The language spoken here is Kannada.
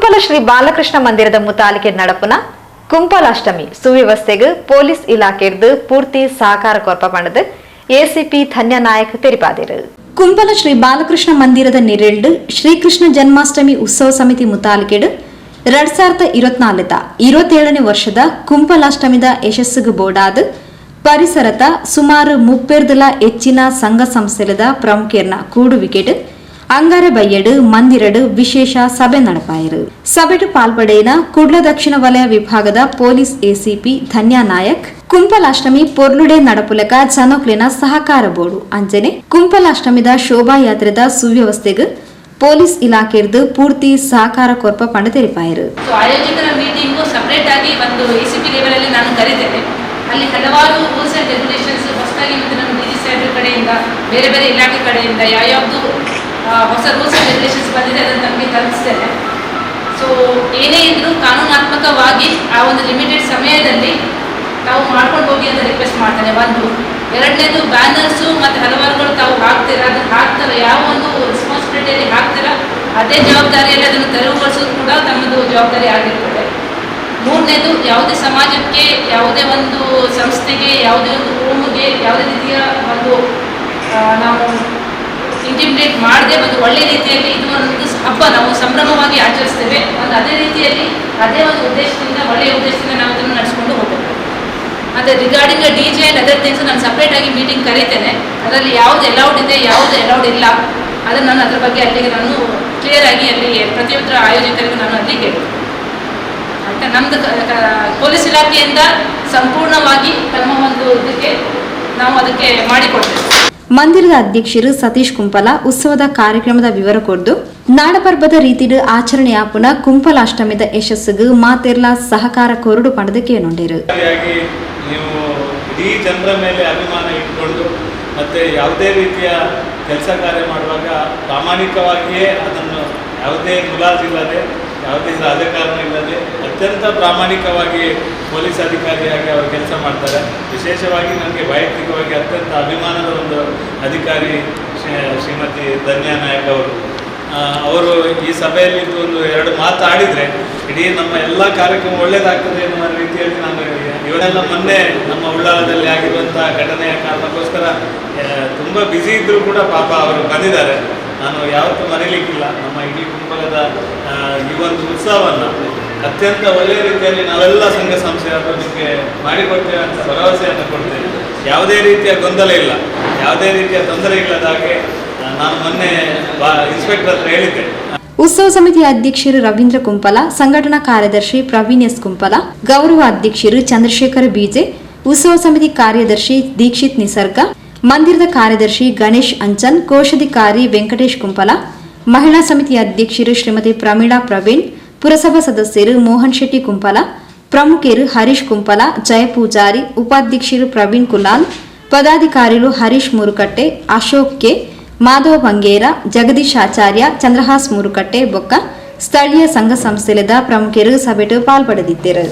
ಕುಂಪಲ ಶ್ರೀ ಬಾಲಕೃಷ್ಣ ಮಂದಿರದ ಮುತಾಲಿಕೆ ನಡಪುನ ಕುಂಪಲಾಷ್ಟಮಿ ಸುವ್ಯವಸ್ಥೆಗೆ ಪೊಲೀಸ್ ಇಲಾಖೆರ್ದು ಪೂರ್ತಿ ಸಹಕಾರ ಕೊರಪ ಪಣದು ಎಸಿಪಿ ಧನ್ಯ ನಾಯಕ್ ಕುಂಪಲ ಶ್ರೀ ಬಾಲಕೃಷ್ಣ ಮಂದಿರದ ನೆರೆಲ್ಡ್ ಶ್ರೀಕೃಷ್ಣ ಜನ್ಮಾಷ್ಟಮಿ ಉತ್ಸವ ಸಮಿತಿ ಮುತಾಲಿಕೆಡು ಎರಡ್ ಸಾವಿರದ ಇರತ್ನಾಲ್ಕ ವರ್ಷದ ಕುಂಪಲಾಷ್ಟಮಿದ ಯಶಸ್ಸಿಗೆ ಬೋಡಾದ ಪರಿಸರತ ಸುಮಾರು ಮುಪ್ಪೆರ್ದಲ ಹೆಚ್ಚಿನ ಸಂಘ ಸಂಸ್ಥೆಲದ ಪ್ರಮುಖರ್ನ ಕೂಡುವಿಕೆಡ್ ಅಂಗಾರ ಬೈಯಡ್ ಮಂದಿರಡ್ ವಿಶೇಷ ಸಭೆ ನಡಪಾಯರು. ಸಭೆಟು ಪಾಲ್ಪಡೇನ ಕುಡ್ಲ ದಕ್ಷಿಣ ವಲಯ ವಿಭಾಗದ ಪೊಲೀಸ್ ಎಸಿಪಿ ಧನ್ಯಾ ನಾಯಕ್, ಕುಂಪಲಾಷ್ಟಮಿ ಪೊರ್ಲುಡೆ ನಡಪುಲಕ ಜನಕ್ಲಿನ ಸಹಕಾರ ಬೋರ್ಡು. ಅಂಜನೆ, ಕುಂಪಲಾಷ್ಟಮಿದ ಶೋಭಾಯಾತ್ರೆದ ಸುವ್ಯವಸ್ಥೆಗೆ ಪೊಲೀಸ್ ಇಲಾಖೆರ್ದು ಪೂರ್ತಿ ಸಹಕಾರ ಕೊರ್ಪ ಪಂಡ ತೆರಿಪಾಯರು ಆಯೋಜಕರ ಮೀಟಿಂಗು ಸಪ್ರೇಟ್ ಆಗಿ ಒಂದು ಎಸಿಪಿ ಲೆವೆಲ್ ಪಿ ನಾನು ಕರೀತೇನೆ. ಅಲ್ಲಿ ಹಲವಾರು ರೂಲ್ಸ್ ಆ್ಯಂಡ್ ರೆಗ್ಯುಲೇಷನ್ಸ್ ಹೊಸದಾಗಿ ಮತ್ತೆ ನಮ್ಮ ಡಿ ಜಿ ಕಡೆಯಿಂದ, ಬೇರೆ ಬೇರೆ ಇಲಾಖೆ ಕಡೆಯಿಂದ, ಯಾವ್ಯಾವುದು ಹೊಸ ರೂಲ್ಸ್ ಆ್ಯಂಡ್ ರೆಗ್ಯುಲೇಷನ್ಸ್ ಬಂದಿದೆ ಅದನ್ನು ನಮಗೆ ತಲುಪಿಸ್ತೇನೆ. ಸೊ ಏನೇ ಇದ್ರೂ ಕಾನೂನಾತ್ಮಕವಾಗಿ ಆ ಒಂದು ಲಿಮಿಟೆಡ್ ಸಮಯದಲ್ಲಿ ತಾವು ಮಾಡ್ಕೊಂಡು ಹೋಗಿ ಅಂತ ರಿಕ್ವೆಸ್ಟ್ ಮಾಡ್ತೇನೆ. ಒಂದು, ಎರಡನೇದು ಬ್ಯಾನರ್ಸು ಮತ್ತು ಹಲವಾರುಗಳು ತಾವು ಹಾಕ್ತೀರಾ? ಅದನ್ನು ಹಾಕ್ತಾರೆ? ಯಾವ ಒಂದು ರೆಸ್ಪಾನ್ಸಿಬಿಲಿಟಿಯಲ್ಲಿ ಹಾಕ್ತೀರಾ? ಅದೇ ಜವಾಬ್ದಾರಿಯಲ್ಲಿ ಅದನ್ನು ತೆರವುಗೊಳಿಸೋದು ಕೂಡ ತಮ್ಮದು ಜವಾಬ್ದಾರಿ ಆಗಿರ್ತದೆ. ಮೂರನೇದು, ಯಾವುದೇ ಸಮಾಜಕ್ಕೆ, ಯಾವುದೇ ಒಂದು ಸಂಸ್ಥೆಗೆ, ಯಾವುದೇ ಒಂದು ಕೋಮಿಗೆ ಯಾವುದೇ ರೀತಿಯ ಒಂದು ನಾವು ಇಂಟಿಮಿಡೇಟ್ ಮಾಡದೆ ಒಂದು ಒಳ್ಳೆ ರೀತಿಯಲ್ಲಿ ಇದು ಒಂದು ಹಬ್ಬ ನಾವು ಸಂಭ್ರಮವಾಗಿ ಆಚರಿಸ್ತೇವೆ. ಒಂದು ಅದೇ ರೀತಿಯಲ್ಲಿ, ಅದೇ ಒಂದು ಉದ್ದೇಶದಿಂದ ಒಳ್ಳೆಯ ಉದ್ದೇಶದಿಂದ ನಾವು ಇದನ್ನು ನಡೆಸ್ಕೊಂಡು ಹೋಗಬೇಕು. ಮತ್ತು regarding D J and other things ನಾನು ಸಪ್ರೇಟ್ ಆಗಿ ಮೀಟಿಂಗ್ ಕರೀತೇನೆ. ಅದರಲ್ಲಿ ಯಾವುದು ಅಲೌಡ್ ಇದೆ, ಯಾವುದು ಅಲೌಡ್ ಇಲ್ಲ, ಅದನ್ನು ನಾನು ಅದರ ಬಗ್ಗೆ ಅಲ್ಲಿಗೆ ನಾನು ಕ್ಲಿಯರ್ ಆಗಿ ಅಲ್ಲಿ ಪ್ರತಿಯೊಬ್ಬರ ಆಯೋಜಕರಿಗೂ ನಾನು ಅಲ್ಲಿ ಹೇಳ್ತೀನಿ. ಆಯಿತಾ? ನಮ್ಮದು ಪೊಲೀಸ್ ಇಲಾಖೆಯಿಂದ ಸಂಪೂರ್ಣವಾಗಿ ತಮ್ಮ ಒಂದು ಇದಕ್ಕೆ ನಾವು ಅದಕ್ಕೆ ಮಾಡಿಕೊಡ್ತೇವೆ. ಮಂದಿರದ ಅಧ್ಯಕ್ಷರು ಸತೀಶ್ ಕುಂಪಲ ಉತ್ಸವದ ಕಾರ್ಯಕ್ರಮದ ವಿವರ ಕೊಡ್ದು ನಾಡಪರ್ಬದ ರೀತಿಡ್ ಆಚರಣೆಯಾಪುನ ಕುಂಪಲಾಷ್ಟಮಿದ ಯಶಸ್ಸಿಗೆ ಮಾತೆರ್ಲ ಸಹಕಾರ ಕೊರಡು ಪಡೆದಕ್ಕೆ ನೋಡಿರು ಹಾಗಾಗಿ ನೀವು ಜನರ ಮೇಲೆ ಅಭಿಮಾನ ಇಟ್ಕೊಂಡು ಮತ್ತೆ ಯಾವುದೇ ರೀತಿಯ ಕೆಲಸ ಕಾರ್ಯ ಮಾಡುವಾಗ ಪ್ರಾಮಾಣಿಕವಾಗಿಯೇ ಅದನ್ನು ಯಾವುದೇ ಮುಲಾಜಿಲ್ಲದೆ ಯಾವುದೇ ರಾಜಕಾರಣ ಇಲ್ಲದೆ ಅತ್ಯಂತ ಪ್ರಾಮಾಣಿಕವಾಗಿ ಪೊಲೀಸ್ ಅಧಿಕಾರಿಯಾಗಿ ಅವರು ಕೆಲಸ ಮಾಡ್ತಾರೆ. ವಿಶೇಷವಾಗಿ ನನಗೆ ವೈಯಕ್ತಿಕವಾಗಿ ಅತ್ಯಂತ ಅಭಿಮಾನದ ಒಂದು ಅಧಿಕಾರಿ ಶ್ರೀ- ಶ್ರೀಮತಿ ಧನ್ಯಾ ನಾಯಕ್ ಅವರು. ಅವರು ಈ ಸಭೆಯಲ್ಲಿ ಒಂದು ಎರಡು ಮಾತು ಮಾತಾಡಿದರೆ ಇಡೀ ನಮ್ಮ ಎಲ್ಲ ಕಾರ್ಯಕ್ರಮ ಒಳ್ಳೇದಾಗ್ತದೆ ಎನ್ನುವ ರೀತಿಯಲ್ಲಿ ನಾನು ಇವರೆಲ್ಲ ಮೊನ್ನೆ ನಮ್ಮ ಉಳ್ಳಾಲದಲ್ಲಿ ಆಗಿರುವಂತಹ ಘಟನೆಯ ಕಾರಣಕ್ಕೋಸ್ಕರ ತುಂಬ ಬ್ಯುಸಿ ಇದ್ದರೂ ಕೂಡ ಪಾಪ ಅವರು ಬಂದಿದ್ದಾರೆ. ನಾನು ಯಾವತ್ತೂ ಮರೀಲಿಕ್ಕಿಲ್ಲ. ನಮ್ಮ ಇಡೀ ಆ, ಈ ಒಂದು ಉತ್ಸವವನ್ನು ಅತ್ಯಂತ ಒಳ್ಳೆಯ ರೀತಿಯಲ್ಲಿ ನಾವೆಲ್ಲ ಸಂಘ ಸಂಸ್ಥೆಯವರು ನಿಮಗೆ ಮಾಡಿಕೊಡ್ತೇವೆ ಅಂತ ಭರವಸೆಯನ್ನು ಕೊಡ್ತೇನೆ. ಯಾವುದೇ ರೀತಿಯ ಗೊಂದಲ ಇಲ್ಲ. ಯಾವುದೇ ರೀತಿಯ ತೊಂದರೆ ಇಲ್ಲದ ಹಾಗೆ ನಾನು ಮೊನ್ನೆ ಬಾ ಇನ್ಸ್ಪೆಕ್ಟರ್ ಹತ್ರ ಹೇಳಿದ್ದೆ. ಉತ್ಸವ ಸಮಿತಿಯ ಅಧ್ಯಕ್ಷರು ರವೀಂದ್ರ ಕುಂಪಲ ಸಂಘಟನಾ ಕಾರ್ಯದರ್ಶಿ ಪ್ರವೀಣ್ ಎಸ್ ಕುಂಪಲ ಗೌರವ ಅಧ್ಯಕ್ಷರು ಚಂದ್ರಶೇಖರ ಬೀಜೆ ಉತ್ಸವ ಸಮಿತಿ ಕಾರ್ಯದರ್ಶಿ ದೀಕ್ಷಿತ್ ನಿಸರ್ಗ ಮಂದಿರದ ಕಾರ್ಯದರ್ಶಿ ಗಣೇಶ್ ಅಂಚನ್ ಕೋಶಾಧಿಕಾರಿ ವೆಂಕಟೇಶ್ ಕುಂಪಲ ಮಹಿಳಾ ಸಮಿತಿ ಅಧ್ಯಕ್ಷರು ಶ್ರೀಮತಿ ಪ್ರಮೀಳಾ ಪ್ರವೀಣ್ ಪುರಸಭಾ ಸದಸ್ಯರು ಮೋಹನ್ ಶೆಟ್ಟಿ ಕುಂಪಲ ಪ್ರಮುಖರು ಹರೀಶ್ ಕುಂಪಲ ಜಯ ಪೂಜಾರಿ ಉಪಾಧ್ಯಕ್ಷರು ಪ್ರವೀಣ್ ಕುಲಾಲ್ ಪದಾಧಿಕಾರಿಗಳು ಹರೀಶ್ ಮುರುಕಟ್ಟೆ ಅಶೋಕ್ ಕೆ ಮಾಧವ ಬಂಗೇರ ಜಗದೀಶ್ ಆಚಾರ್ಯ ಚಂದ್ರಹಾಸ್ ಮುರುಕಟ್ಟೆ ಬೊಕ್ಕ ಸ್ಥಳೀಯ ಸಂಘ ಸಂಸ್ಥೆಲದ ಪ್ರಮುಖರು ಸಭೆಟು ಪಾಲ್ಪಡೆದಿದ್ದರು.